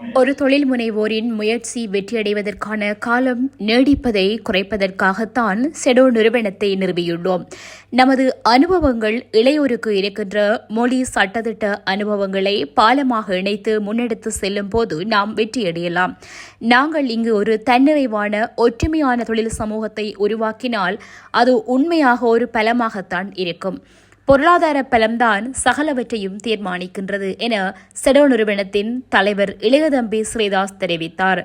ஒரு தொழில் முனைவோரின் முயற்சி வெற்றியடைவதற்கான காலம் நீடிப்பதை குறைப்பதற்காகத்தான் செடோ நிறுவனத்தை நிறுவியுள்ளோம். நமது அனுபவங்கள் இளையோருக்கு இருக்கின்ற மொழி சட்டத்திட்ட அனுபவங்களை பாலமாக இணைத்து முன்னெடுத்து செல்லும் போது நாம் வெற்றியடையலாம். நாங்கள் இங்கு ஒரு தன்னிறைவான ஒற்றுமையான தொழில் சமூகத்தை உருவாக்கினால் அது உண்மையாக ஒரு பலமாகத்தான் இருக்கும். பொருளாதார பலம்தான் சகலவற்றையும் தீர்மானிக்கின்றது என செடோ நிறுவனத்தின் தலைவர் இளையதம்பி ஸ்ரீதாஸ் தெரிவித்தார்.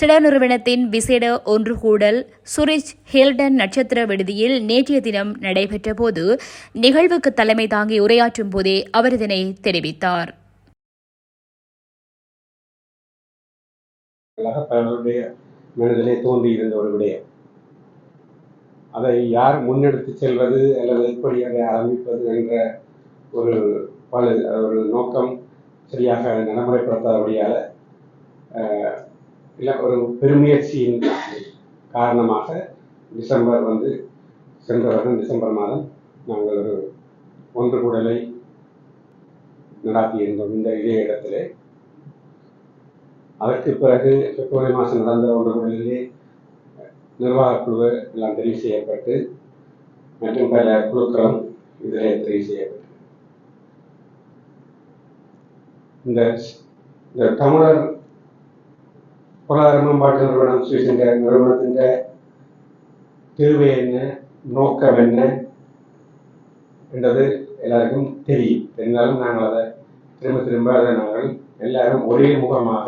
செடோ நிறுவனத்தின் விசேட ஒன்று கூடல் சுரிச் ஹில்டன் நட்சத்திர விடுதியில் நேற்றைய தினம் நடைபெற்ற போது நிகழ்வுக்கு தலைமை தாங்கி உரையாற்றும் போதே அவர் இதனை தெரிவித்தார். பலருடைய மனதிலே ஒரு விடயம் அதை யார் முன்னெடுத்து செல்வது அல்லது எப்படி அதை ஆரம்பிப்பது என்ற ஒரு பல ஒரு நோக்கம் சரியாக நடைமுறைப்படுத்தாதபடியால் இல்லை ஒரு பெருமுயற்சியின் காரணமாக டிசம்பர் வந்து சென்ற வருடம் டிசம்பர் மாதம் நாங்கள் ஒரு ஒன்று கூடலை நடாத்தியிருந்தோம் இந்த இதே இடத்திலே. அதற்கு பிறகு பிப்ரவரி மாதம் நடந்த ஒன்று கூடலிலே நிர்வாகக்குழு எல்லாம் தெரிவு செய்யப்பட்டு மற்றும் பல குழுக்களும் இதில் தெரிவு செய்யப்பட்டு இந்த இந்த தமிழர் பொருளாதார மேம்பாட்டு நிறுவனம் சுவிசின்ற நிறுவனத்தின் தேவை என்ன நோக்கம் என்ன என்றது எல்லாருக்கும் தெரியும். தெரிந்தாலும் நாங்கள் அதை திரும்ப திரும்ப அதை நாங்கள் எல்லாரும் ஒரே முகமாக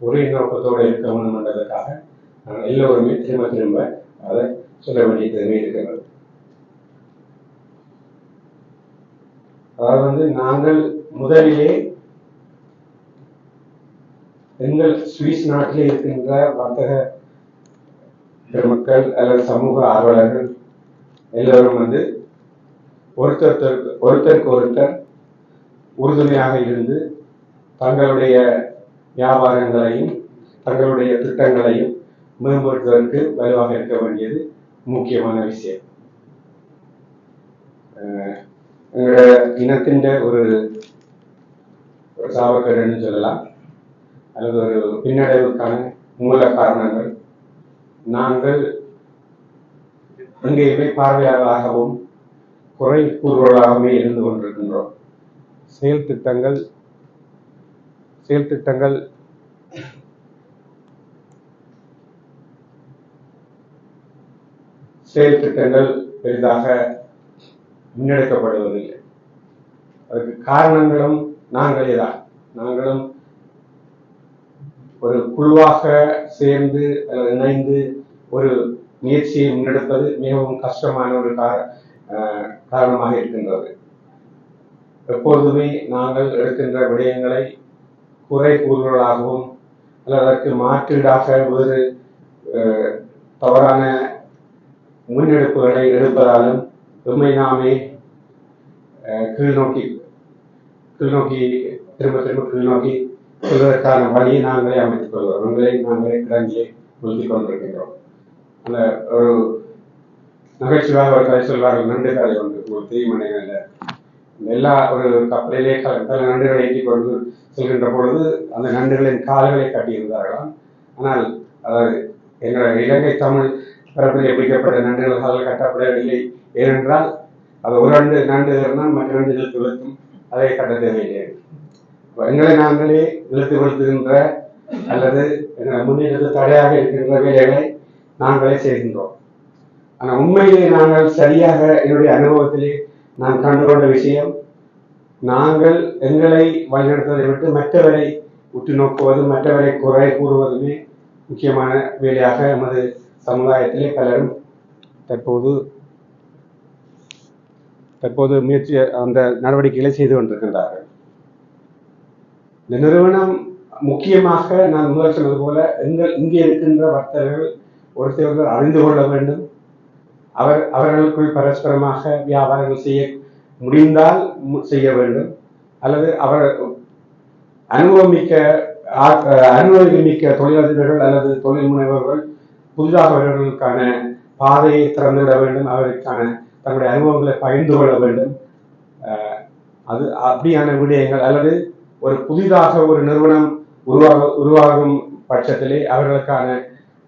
ஒரே நோக்கத்தோடு இருக்க வேண்டும் என்றதற்காக எல்லோருமே திரும்ப திரும்ப அதை சொல்ல வேண்டிய தேவை இருக்கிறது. அதாவது வந்து நாங்கள் முதலிலே எங்கள் சுவிஸ் நாட்டில் இருக்கின்ற வர்த்தக பெருமக்கள் அல்லது சமூக ஆர்வலர்கள் எல்லோரும் வந்து ஒருத்தர் ஒருத்தருக்கு ஒருத்தர் உறுதுணையாக இருந்து தங்களுடைய வியாபாரங்களையும் தங்களுடைய திட்டங்களையும் மேம்படுத்துவதற்கு வலுவாக இருக்க வேண்டியது முக்கியமான விஷயம். எங்களோட இனத்தின் ஒரு ஒரு சாவக்கேடுன்னு சொல்லலாம். அல்லது ஒரு பின்னடைவுக்கான மூல காரணங்கள். நாங்கள் எங்கேயுமே பார்வையாளராகவும் குறை கூறுவதாகவே இருந்து கொண்டிருக்கின்றோம். செயல் திட்டங்கள் செயல் திட்டங்கள் செயல் திட்டங்கள் பெரிதாக முன்னெடுக்கப்படுவதில்லை. அதுக்கு காரணங்களும் நாங்களே தான் நாங்களும் ஒரு குழுவாக சேர்ந்து அல்லது இணைந்து ஒரு முயற்சியை முன்னெடுப்பது மிகவும் கஷ்டமான ஒரு காரணமாக இருக்கின்றது. எப்பொழுதுமே நாங்கள் எடுக்கின்ற விடயங்களை குறை கூறுகளாகவும் அல்லது அதற்கு மாற்றீடாக வேறு தவறான முன்னெடுப்புகளை எடுப்பதாலும் எம்மை நாமே கீழ்நோக்கி கீழ்நோக்கி திரும்ப திரும்ப கீழ்நோக்கி செல்வதற்கான வழியை நாங்களே அமைத்துக் கொள்வோம். உங்களை நாங்களே கிடங்கியை உறுதி கொண்டிருக்கின்றோம். அந்த ஒரு நகைச்சுவாக ஒரு கதை சொல்வார்கள். நண்டு கதை ஒன்று. ஒரு தீமனைகளில் எல்லா ஒரு கப்பலிலே பல நண்டுகளை ஏற்றி கொண்டு செல்கின்ற பொழுது அந்த நண்டுகளின் கால்களை கட்டியிருந்தார்களாம். ஆனால் அதாவது எங்களுடைய இலங்கை தமிழ் பரப்பிலே பிடிக்கப்பட்ட நண்டுகள் கட்டப்படவில்லை ஏனென்றால் அது ஒரு நண்டு நண்டு இருந்தால் மற்ற நண்டுகள் துளத்தும் அதை கட்ட தேவையில்லை எங்களை நாங்களே இழுத்து கொள்கின்ற அல்லது எங்களை முன்னேற்ற தடையாக இருக்கின்ற வேலைகளை நாங்களே செய்கின்றோம். ஆனால் உண்மையிலே நாங்கள் சரியாக என்னுடைய அனுபவத்திலே நான் கண்டுகொண்ட விஷயம் நாங்கள் எங்களை வழிநடத்துவதை விட்டு மற்றவரை உற்று நோக்குவது மற்றவரை குறை கூறுவதுமே முக்கியமான வேலையாக எமது சமுதாயத்திலே பலரும் தற்போது தற்போது முயற்சி அந்த நடவடிக்கைகளை செய்து கொண்டிருக்கின்றார்கள். இந்த நிறுவனம் முக்கியமாக நான் முதல் சொன்னது போல எங்கள் இங்கே இருக்கின்ற வர்த்தகர்கள் ஒரு சிலர் அறிந்து கொள்ள வேண்டும். அவர் அவர்களுக்குள் பரஸ்பரமாக வியாபாரங்கள் செய்ய முடிந்தால் செய்ய வேண்டும். அல்லது அவர் அனுபவமிக்க அனுபவமிக்க தொழிலதிபர்கள் அல்லது தொழில் முனைவர்கள் புதிதாக அவர்களுக்கான பாதையை திறந்துவிட வேண்டும் அவருக்கான தங்களுடைய அனுபவங்களை பகிர்ந்து கொள்ள வேண்டும். அது அப்படியான விடயங்கள் அல்லது ஒரு புதிதாக ஒரு நிறுவனம் உருவாக உருவாகும் பட்சத்திலே அவர்களுக்கான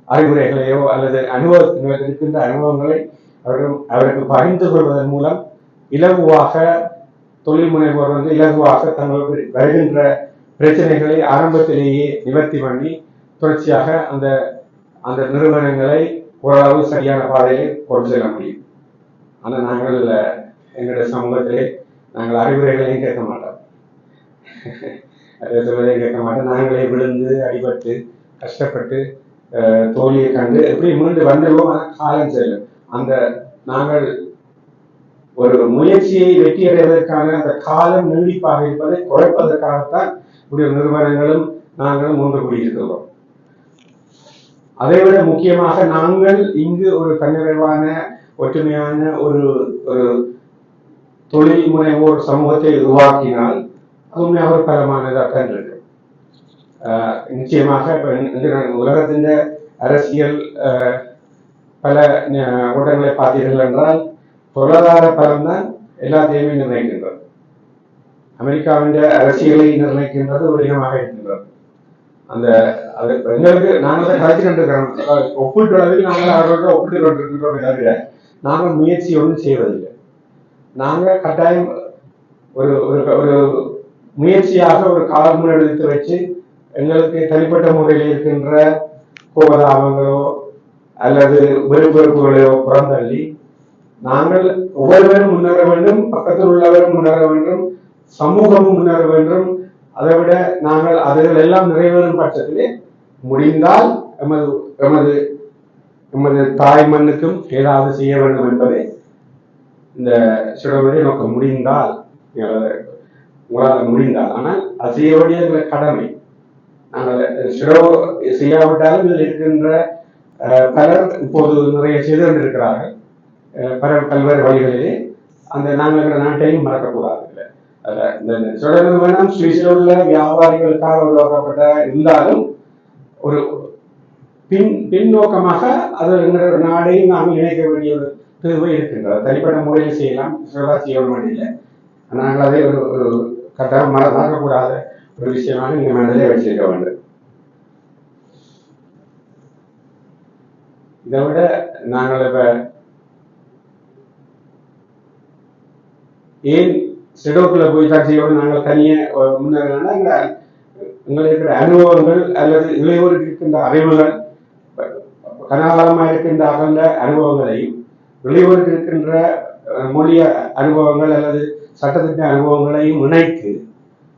அறிவுரைகளையோ அல்லது அனுபவ இருக்கின்ற அனுபவங்களை அவர்கள் அவருக்கு பகிர்ந்து கொள்வதன் மூலம் இலகுவாக தொழில் முனைவோர் வந்து இலகுவாக தங்களுக்கு வருகின்ற பிரச்சனைகளை ஆரம்பத்திலேயே நிவர்த்தி பண்ணி தொடர்ச்சியாக அந்த அந்த நிறுவனங்களை ஓரளவு சரியான பாதையை கொண்டு செல்ல முடியும். ஆனால் நாங்கள் எங்களுடைய சமூகத்திலே நாங்கள் அறிவுரைகளையும் கேட்க மாட்டோம். அதை சொல்வதையும் கேட்க மாட்டோம். நாங்களே விழுந்து அடிபட்டு கஷ்டப்பட்டு அஹ், தோல்வியை கண்டு எப்படி மீண்டு வந்துடுவோம் காலம் செல்லும். அந்த நாங்கள் ஒரு முயற்சியை வெற்றி அடைவதற்கான அந்த காலம் நீடிப்பாக இருப்பதை குறைப்பதற்காகத்தான் இப்படி நிறுவனங்களும் நாங்களும் ஒன்று கூடியிருக்கிறோம் அதைவிட முக்கியமாக நாங்கள் இங்கு ஒரு தன்னிறைவான ஒற்றுமையான ஒரு ஒரு தொழில் முனைவோர் சமூகத்தை உருவாக்கினால் அது உண்மையாக ஒரு பலமானதாக இருக்கு. நிச்சயமாக உலகத்தின் அரசியல் பல ந- ஊடகங்களை பார்த்தீர்கள் என்றால் பொருளாதார பலம் தான் எல்லாத்தையுமே நிர்ணயிக்கின்றது. அமெரிக்காவின் அரசியலை நிர்ணயிக்கின்றது ஒரு இனமாக இருக்கின்றது. அந்த அது எங்களுக்கு நாங்கள் தான் கலைச்சு கொண்டிருக்கிறோம் ஒப்பிட்டு அளவில் நாங்கள் அவர்களோட ஒப்பிட்டு கொண்டிருக்கிறோம் தவிர நாங்கள் முயற்சி ஒன்றும் செய்வதில்லை. நாங்கள் கட்டாயம் ஒரு ஒரு ஒரு முயற்சியாக ஒரு காலம் எடுத்து வச்சு எங்களுக்கு தனிப்பட்ட முறையில் இருக்கின்ற கோபதாபங்களோ அல்லது வெறுப்பெறுப்புகளையோ புறந்தள்ளி நாங்கள் ஒவ்வொருவரும் முன்னேற வேண்டும் பக்கத்தில் உள்ளவரும் முன்னேற வேண்டும் சமூகமும் முன்னேற வேண்டும் அதை விட நாங்கள் அதுகள் எல்லாம் நிறைவேறும் பட்சத்திலே முடிந்தால் எமது எமது எமது தாய் மண்ணுக்கும் ஏதாவது செய்ய வேண்டும் என்பதை இந்த சிறுவனுடைய நோக்கம். முடிந்தால் உங்களால் முடிந்தால். ஆனால் அது செய்ய வேண்டிய கடமை. நாங்கள் சிறோ செய்யாவிட்டாலும் இதில் இருக்கின்ற பலர் இப்போது நிறைய செய்து கொண்டிருக்கிறார்கள். பலர் பல்வேறு வழிகளிலே. அந்த நாங்கள் நாட்டையும் மறக்கக்கூடாது. இல்லை அதில் நிறுவனம் சுவிஸில் உள்ள வியாபாரிகளுக்காக உருவாக்கப்பட்ட இருந்தாலும் ஒரு பின் பின்னோக்கமாக அது எங்களோட நாடையும் நாம் இணைக்க வேண்டிய ஒரு தேவை இருக்கின்றது. தனிப்பட்ட முறையில் செய்யலாம் சுடா செய்ய வேண்டியதில்லை. நாங்கள் அதை ஒரு ஒரு கட்டாயம் மறந்தாக்கக்கூடாத ஒரு விஷயமாக நீங்கள் மனதிலே வச்சிருக்க வேண்டும். இதை விட நாங்கள் இப்போ ஏன் செடோக்குள்ள போய் தான் நாங்கள் தனியே முன்னேறா எங்க எங்களுக்கு இருக்கிற அனுபவங்கள் அல்லது இளையோருக்கு இருக்கின்ற அறிவுகள் கனகாலமாக இருக்கின்ற அகன்ற அனுபவங்களையும் இளையோருக்கு இருக்கின்ற மொழிய அனுபவங்கள் அல்லது சட்டத்திட்ட அனுபவங்களையும் இணைத்து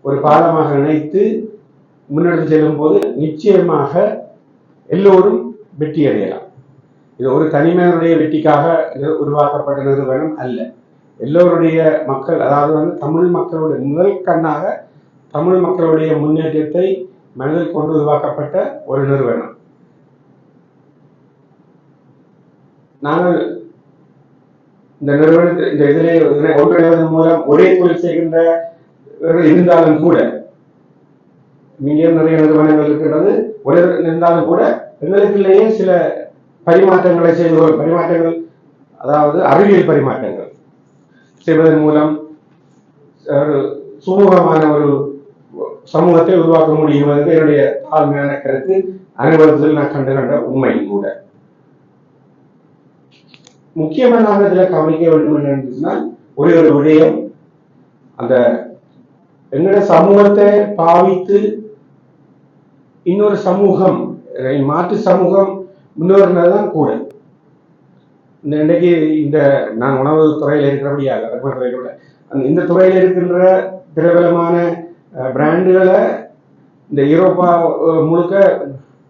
ஒரு பாலமாக இணைத்து முன்னெடுத்து செல்லும் போது நிச்சயமாக எல்லோரும் வெற்றி அடையலாம் இது ஒரு தனிமையினுடைய வெற்றிக்காக உருவாக்கப்பட்ட நிறுவனம் அல்ல. எல்லோருடைய மக்கள் அதாவது வந்து தமிழ் மக்களுடைய முதல் கண்ணாக தமிழ் மக்களுடைய முன்னேற்றத்தை மனதில் கொண்டு உருவாக்கப்பட்ட ஒரு நிறுவனம். நாங்கள் இந்த நிறுவனத்தில் இந்த இதிலே ஒன்றிணைவதன் மூலம் ஒரே தொழில் செய்கின்ற இருந்தாலும் கூட இங்கே நிறைய நிறுவனங்கள் இருக்கின்றது ஒரே இருந்தாலும் கூட எங்களுக்குள்ளேயே சில பரிமாற்றங்களை செய்து பரிமாற்றங்கள் அதாவது அறிவியல் பரிமாற்றங்கள். செய்வதன் மூலம் ஒரு சுமூகமான ஒரு சமூகத்தை உருவாக்க முடியும். என்னுடைய தாழ்மையான கருத்து. அனுபவத்தில் நான் கண்டு கண்ட உண்மையும் கூட. முக்கியமாக நாங்கள் இதில் கவனிக்க வேண்டும் என்னன்னு சொன்னால் ஒரே ஒரு விடயம் அந்த எங்களுடைய சமூகத்தை பாவித்து இன்னொரு சமூகம் மாற்று சமூகம் முன்னேறினதுதான் கூட. இன்னைக்கு இந்த நான் உணவு துறையில் இருக்கிறபடியாக துறையில் அந்த இந்த துறையில் இருக்கின்ற பிரபலமான பிராண்டுகளை இந்த ஐரோப்பா முழுக்க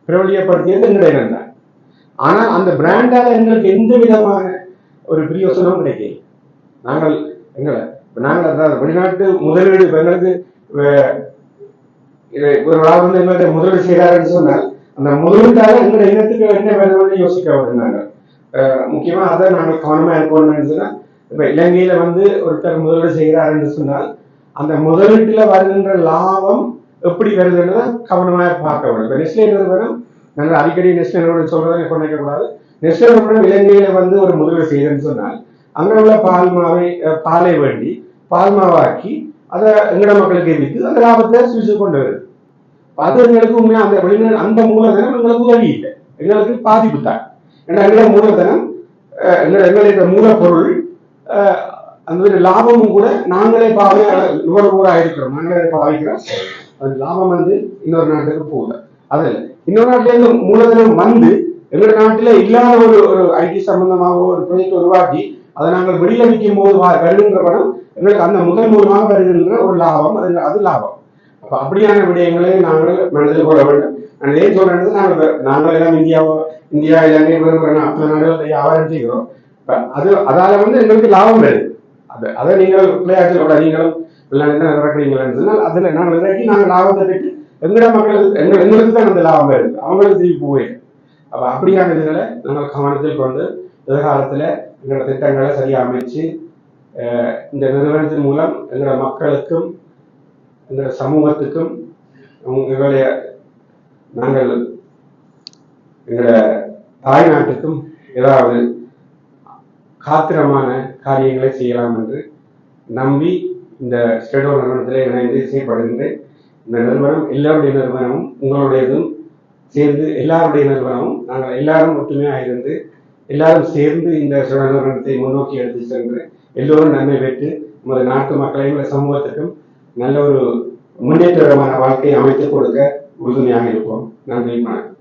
பிரபலியப்படுத்தியது எங்களுடைய தான். ஆனால் அந்த பிராண்டால எங்களுக்கு எந்த விதமான ஒரு பிரியோசனமும் கிடைக்கல. நாங்கள் எங்களை நாங்கள் அதாவது வெளிநாட்டு முதலீடு எங்களுக்கு ஒரு ஆள் வந்து எங்கள்கிட்ட முதலீடு செய்கிறாருன்னு சொன்னால் அந்த முதலீட்டால எங்களுடைய இனத்துக்கு என்ன வேணும்னு யோசிக்க நாங்கள். முக்கியமாக அதை நாங்கள் கவனமாக இருக்கணும்னு சொன்னா இப்போ இலங்கையில் வந்து ஒருத்தர் முதலீடு செய்கிறாருன்னு சொன்னால் அந்த முதலீட்டில் வருகின்ற லாபம் எப்படி வருதுன்னு கவனமாக பார்க்க வேண்டும். இப்போ நெஸ்லே நிறுவனம் நாங்கள் அடிக்கடி நெஸ்லே நிறுவனம் சொல்றதை கொண்டிருக்க நெஸ்லே நிறுவனம் இலங்கையில் வந்து ஒரு முதலீடு செய்யுதுன்னு சொன்னால் அங்கே உள்ள பால் மாவை பாலை வேண்டி பால் மாவாக்கி அதை எங்கட மக்களுக்கு விற்று அந்த லாபத்தை சுவிச்சு கொண்டு வருது. அது எங்களுக்கு உண்மையாக அந்த வெளிநாடு அந்த மூலதனம் எங்களுக்கு உதவி இல்லை எங்களுக்கு பாதிப்பு தான். ஏன்னா எங்களோட மூலதனம் அஹ், எங்களோட எங்களுடைய மூலப்பொருள் அந்த மாதிரி லாபமும் கூட நாங்களே பாவி நுகர்வோராக இருக்கிறோம் நாங்களே பாவிக்கிறோம் அது லாபம் வந்து இன்னொரு நாட்டுக்கு போகல. அது இன்னொரு நாட்டுல இருந்து மூலதனம் வந்து எங்களோட நாட்டில் இல்லாத ஒரு ஒரு ஐடி சம்பந்தமாக ஒரு ப்ரொஜெக்ட் உருவாக்கி அதை நாங்கள் வெளியில விற்கும் போது வா- வருகின்ற பணம் எங்களுக்கு அந்த முதல் மூலமாக வருகின்ற ஒரு லாபம். அது அது லாபம். அப்ப அப்படியான விடயங்களை நாங்கள் மனதில் கொள்ள வேண்டும். நான் ஏன் நாங்கள் நாங்கள் எல்லாம் இந்தியாவோ இந்தியா இலங்கை விரும்புகிறோம் அத்தனை நாடுகள் வியாபாரம் செய்கிறோம். அது அதால வந்து எங்களுக்கு லாபம் வருது அது அதை நீங்கள் விளையாட்டில் கூட நீங்களும் விளையாட்டு நடக்கிறீங்கன்னு சொன்னால் அதுல நாங்கள் இறக்கி நாங்கள் லாபத்தை பெற்று எங்கட மக்களுக்கு எங்க எங்களுக்கு தான் அந்த லாபம் வருது அவங்களுக்கு திருப்பி போயிடும் அப்ப அப்படியான இதுகளை நாங்கள் கவனத்தில் கொண்டு எதிர்காலத்துல எங்களோட திட்டங்களை சரியா அமைச்சு இந்த நிறுவனத்தின் மூலம் எங்களோட மக்களுக்கும் இந்த சமூகத்துக்கும் எங்களுடைய நாங்கள் எங்களோட தாய்நாட்டுக்கும் ஏதாவது காத்திரமான காரியங்களை செய்யலாம் என்று நம்பி இந்த ஸ்டெடோ நிறுவனத்தில் இணைந்து செயல்படுகின்றேன் இந்த நிறுவனம் எல்லாருடைய நிறுவனமும் உங்களுடையதும் சேர்ந்து எல்லாருடைய நிறுவனமும் நாங்கள் எல்லாரும் ஒற்றுமையாக இருந்து எல்லாரும் சேர்ந்து இந்த ஸ்டேடோ நிறுவனத்தை முன்னோக்கி எடுத்து சென்று எல்லோரும் நன்மை பெற்று நமது நாட்டு மக்களையும் சமூகத்துக்கும் நல்ல ஒரு முன்னேற்றமான வாழ்க்கையை அமைத்துக் கொடுக்க உறுதுணையாக இருப்போம். நன்றி வணக்கம்.